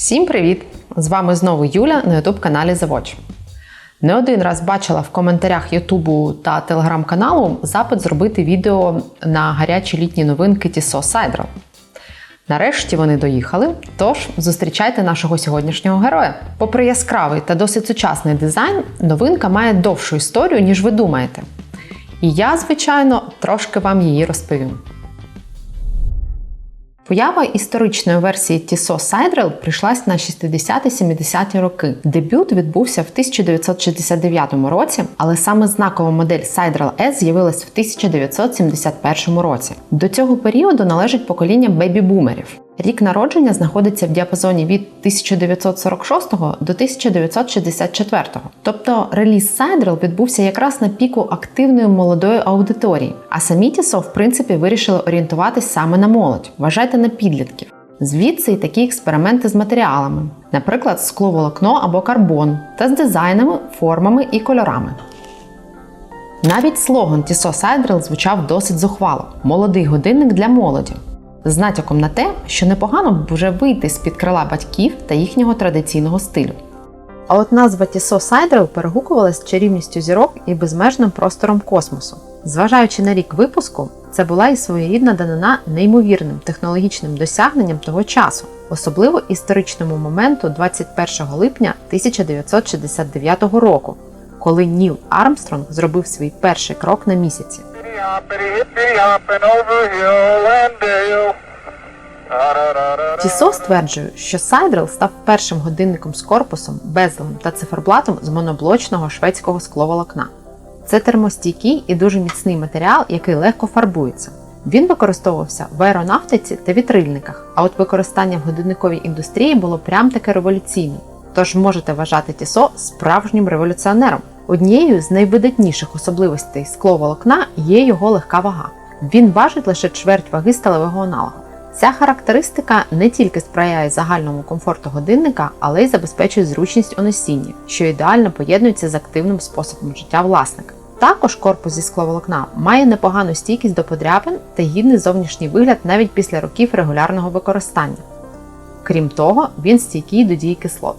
Всім привіт! З вами знову Юля на youtube каналі Завоч. Не один раз бачила в коментарях Ютубу та телеграм-каналу запит зробити відео на гарячі літні новинки Тісо Сайдрал. Нарешті вони доїхали, тож зустрічайте нашого сьогоднішнього героя. Попри яскравий та досить сучасний дизайн, новинка має довшу історію, ніж ви думаєте. І я, звичайно, трошки вам її розповім. Поява історичної версії Tissot Сайдрел прийшлась на 60-70-ті роки. Дебют відбувся в 1969 році, але саме знакова модель Сайдрел S з'явилась в 1971 році. До цього періоду належить покоління бебі-бумерів. Рік народження знаходиться в діапазоні від 1946 до 1964. Тобто реліз Sidereal відбувся якраз на піку активної молодої аудиторії, а самі Тісо, в принципі, вирішили орієнтуватись саме на молодь, вважайте на підлітків. Звідси й такі експерименти з матеріалами, наприклад, скловолокно або карбон, та з дизайнами, формами і кольорами. Навіть слоган Tissot Sidereal звучав досить зухвало молодий годинник для молоді з натяком на те, що непогано б вже вийти з-під крила батьків та їхнього традиційного стилю. А от назва Тісо Сайдрел перегукувалась чарівністю зірок і безмежним простором космосу. Зважаючи на рік випуску, це була і своєрідна данина неймовірним технологічним досягненням того часу, особливо історичному моменту 21 липня 1969 року, коли Ніл Армстронг зробив свій перший крок на місяці. Тісо стверджує, що Сайдрел став першим годинником з корпусом, безелем та циферблатом з моноблочного шведського скловолокна. Це термостійкий і дуже міцний матеріал, який легко фарбується. Він використовувався в аеронавтиці та вітрильниках, а от використання в годинниковій індустрії було прям таке революційним. Тож можете вважати Тісо справжнім революціонером. Однією з найвидатніших особливостей скловолокна є його легка вага. Він важить лише чверть ваги сталевого аналога. Ця характеристика не тільки сприяє загальному комфорту годинника, але й забезпечує зручність у носінні, що ідеально поєднується з активним способом життя власника. Також корпус зі скловолокна має непогану стійкість до подряпин та гідний зовнішній вигляд навіть після років регулярного використання. Крім того, він стійкий до дії кислот.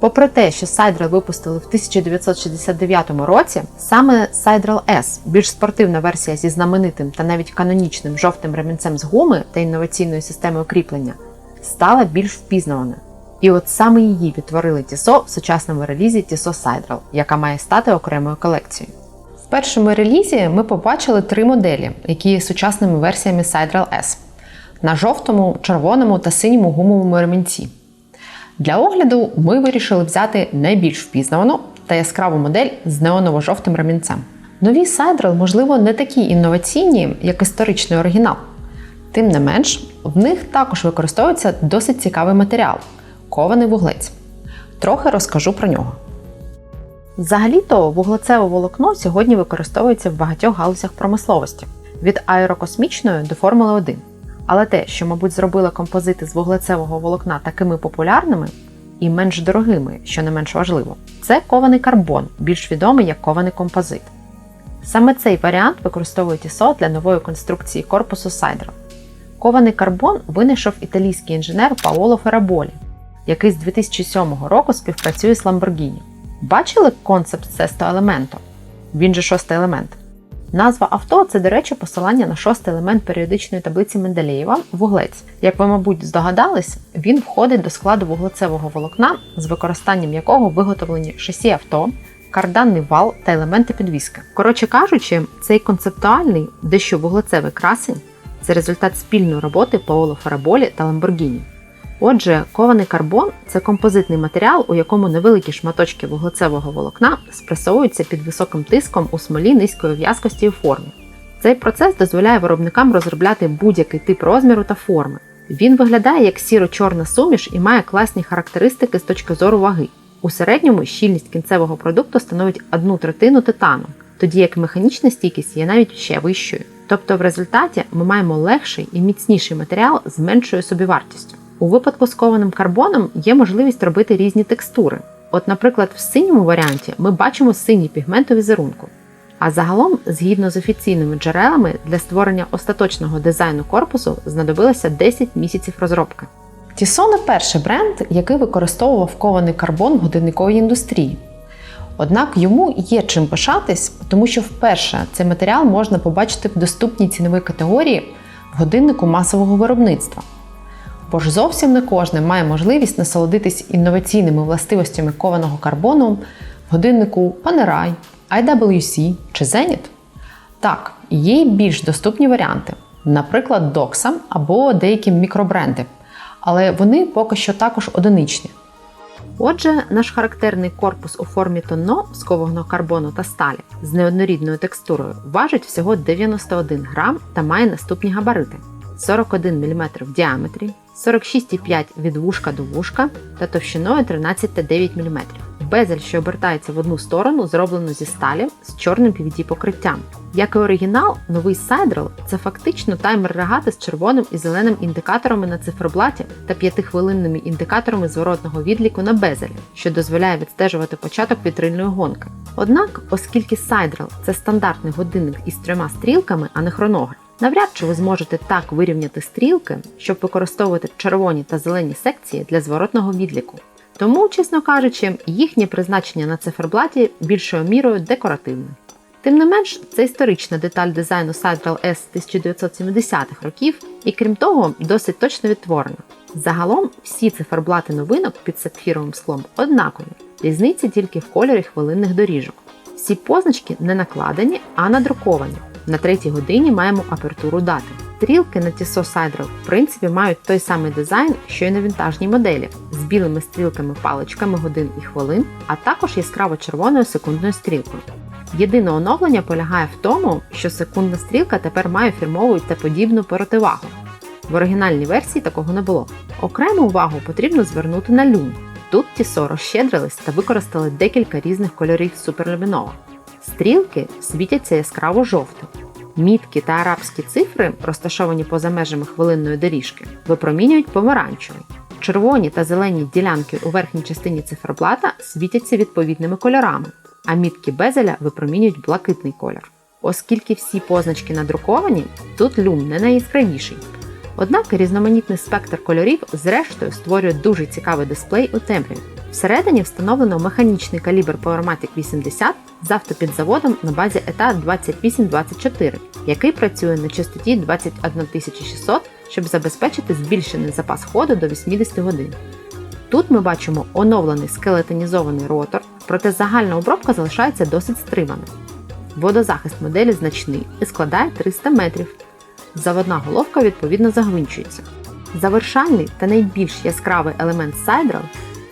Попри те, що Sidereal випустили в 1969 році, саме Sidereal S, більш спортивна версія зі знаменитим та навіть канонічним жовтим ремінцем з гуми та інноваційною системою кріплення, стала більш впізнаваною. І от саме її відтворили Тісо в сучасному релізі Tissot Sidereal, яка має стати окремою колекцією. В першому релізі ми побачили три моделі, які є сучасними версіями Sidereal S на жовтому, червоному та синьому гумовому ремінці. Для огляду ми вирішили взяти найбільш впізнавану та яскраву модель з неоново-жовтим ремінцем. Нові Сайдрел, можливо, не такі інноваційні, як історичний оригінал. Тим не менш, в них також використовується досить цікавий матеріал кований вуглець. Трохи розкажу про нього. Взагалі-то вуглецеве волокно сьогодні використовується в багатьох галузях промисловості від аерокосмічної до Формули 1. Але те, що, мабуть, зробило композити з вуглецевого волокна такими популярними і менш дорогими, що не менш важливо, це кований карбон, більш відомий як кований композит. Саме цей варіант використовує Тісо для нової конструкції корпусу Сайдра. Кований карбон винайшов італійський інженер Паоло Фераболі, який з 2007 року співпрацює з Lamborghini. Бачили концепт сесто елементу? Він же шостий елемент. Назва авто це, до речі, посилання на шостий елемент періодичної таблиці Менделєєва вуглець. Як ви, мабуть, здогадались, він входить до складу вуглецевого волокна, з використанням якого виготовлені шасі авто, карданний вал та елементи підвіски. Коротше кажучи, цей концептуальний, дещо вуглецевий красень це результат спільної роботи Паоло Фараболі та Lamborghini. Отже, кований карбон це композитний матеріал, у якому невеликі шматочки вуглецевого волокна спресовуються під високим тиском у смолі низької в'язкості і форми. Цей процес дозволяє виробникам розробляти будь-який тип розміру та форми. Він виглядає як сіро-чорна суміш і має класні характеристики з точки зору ваги. У середньому щільність кінцевого продукту становить одну третину титану, тоді як механічна стійкість є навіть ще вищою. Тобто в результаті ми маємо легший і міцніший матеріал з меншою собівартістю. У випадку з кованим карбоном є можливість робити різні текстури. От, наприклад, в синьому варіанті ми бачимо синій пігмент у візерунку. А загалом, згідно з офіційними джерелами, для створення остаточного дизайну корпусу знадобилося 10 місяців розробки. Не перший бренд, який використовував кований карбон в годинниковій індустрії. Однак йому є чим пишатись, тому що вперше цей матеріал можна побачити в доступній ціновій категорії в годиннику масового виробництва. Бо ж зовсім не кожен має можливість насолодитись інноваційними властивостями кованого карбону в годиннику Panerai, IWC чи Zenit. Так, є й більш доступні варіанти, наприклад, Doxa або деякі мікробренди, але вони поки що також одиничні. Отже, наш характерний корпус у формі тонно з кованого карбону та сталі з неоднорідною текстурою важить всього 91 грам та має наступні габарити: 41 мм в діаметрі, 46,5 від вушка до вушка та товщиною 13,9 мм. Безель, що обертається в одну сторону, зроблено зі сталі з чорним PVD покриттям. Як і оригінал, новий Сайдрел це фактично таймер регати з червоним і зеленим індикаторами на циферблаті та п'ятихвилинними індикаторами зворотного відліку на безелі, що дозволяє відстежувати початок вітрильної гонки. Однак, оскільки Сайдрел це стандартний годинник із трьома стрілками, а не хронограф, навряд чи ви зможете так вирівняти стрілки, щоб використовувати червоні та зелені секції для зворотного відліку. Тому, чесно кажучи, їхнє призначення на циферблаті більшою мірою декоративне. Тим не менш, це історична деталь дизайну Сайдрал S 1970-х років і, крім того, досить точно відтворена. Загалом всі циферблати новинок під сапфіровим склом однакові, різниця тільки в кольорі хвилинних доріжок. Всі позначки не накладені, а надруковані. На третій годині маємо апертуру дати. Стрілки на Tissot Sidral в принципі мають той самий дизайн, що й на вінтажній моделі, з білими стрілками-паличками годин і хвилин, а також яскраво червоною секундною стрілкою. Єдине оновлення полягає в тому, що секундна стрілка тепер має фірмову та подібну противагу. В оригінальній версії такого не було. Окрему увагу потрібно звернути на люм. Тут Tissot розщедрились та використали декілька різних кольорів суперлюмінова. Стрілки світяться яскраво жовтим. Мітки та арабські цифри, розташовані поза межами хвилинної доріжки, випромінюють помаранчевий. Червоні та зелені ділянки у верхній частині циферблата світяться відповідними кольорами, а мітки безеля випромінюють блакитний колір. Оскільки всі позначки надруковані, тут люм не найяскравіший. Однак різноманітний спектр кольорів, зрештою, створює дуже цікавий дисплей у темряві. Всередині встановлено механічний калібр Powermatic 80 з автопідзаводом на базі ETA 2824, який працює на частоті 21600, щоб забезпечити збільшений запас ходу до 80 годин. Тут ми бачимо оновлений скелетонізований ротор, проте загальна обробка залишається досить стриманою. Водозахист моделі значний і складає 300 метрів. Заводна головка відповідно загвинчується. Завершальний та найбільш яскравий елемент Сайдрал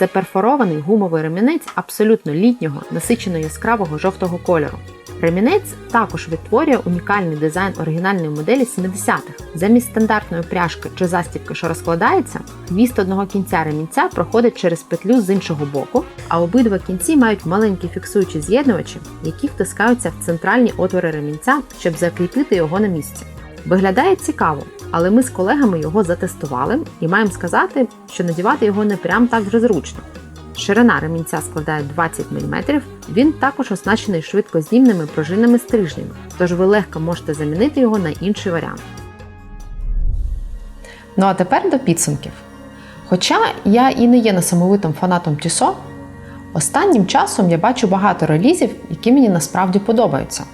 це перфорований гумовий ремінець абсолютно літнього, насичено яскравого жовтого кольору. Ремінець також відтворює унікальний дизайн оригінальної моделі 70-х. Замість стандартної пряжки чи застібки, що розкладається, хвіст одного кінця ремінця проходить через петлю з іншого боку, а обидва кінці мають маленькі фіксуючі з'єднувачі, які втискаються в центральні отвори ремінця, щоб закріпити його на місці. Виглядає цікаво, але ми з колегами його затестували і маємо сказати, що надівати його не прям так вже зручно. Ширина ремінця складає 20 мм, він також оснащений швидкознімними пружинними стрижнями, тож ви легко можете замінити його на інший варіант. Ну а тепер до підсумків. Хоча я і не є несамовитим фанатом Tissot, останнім часом я бачу багато релізів, які мені насправді подобаються.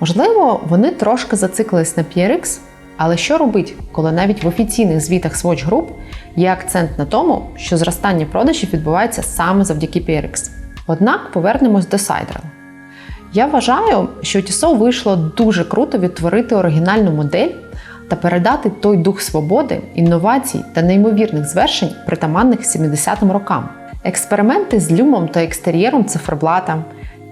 Можливо, вони трошки зациклились на PRX, але що робить, коли навіть в офіційних звітах Swatch Group є акцент на тому, що зростання продажів відбувається саме завдяки PRX. Однак повернемось до Sideral. Я вважаю, що Tissot вийшло дуже круто відтворити оригінальну модель та передати той дух свободи, інновацій та неймовірних звершень, притаманних 70-м рокам. Експерименти з люмом та екстер'єром циферблата,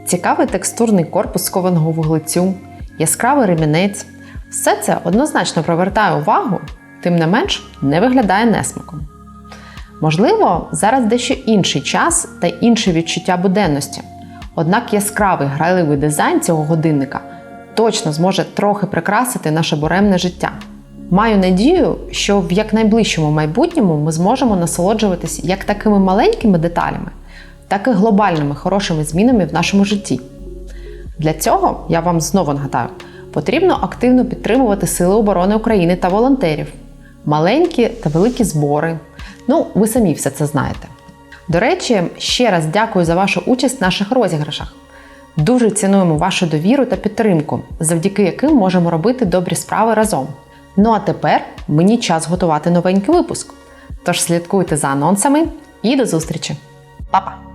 цікавий текстурний корпус скованого вуглецю, яскравий ремінець все це однозначно привертає увагу, тим не менш не виглядає несмаком. Можливо, зараз дещо інший час та інше відчуття буденності. Однак яскравий грайливий дизайн цього годинника точно зможе трохи прикрасити наше буремне життя. Маю надію, що в якнайближчому майбутньому ми зможемо насолоджуватись як такими маленькими деталями, так і глобальними хорошими змінами в нашому житті. Для цього я вам знову нагадаю, потрібно активно підтримувати Сили оборони України та волонтерів, маленькі та великі збори, Ну, ви самі все це знаєте. До речі, ще раз дякую за вашу участь в наших розіграшах. Дуже цінуємо вашу довіру та підтримку, завдяки яким можемо робити добрі справи разом. Ну а тепер мені час готувати новенький випуск. Тож слідкуйте за анонсами і до зустрічі! Па-па!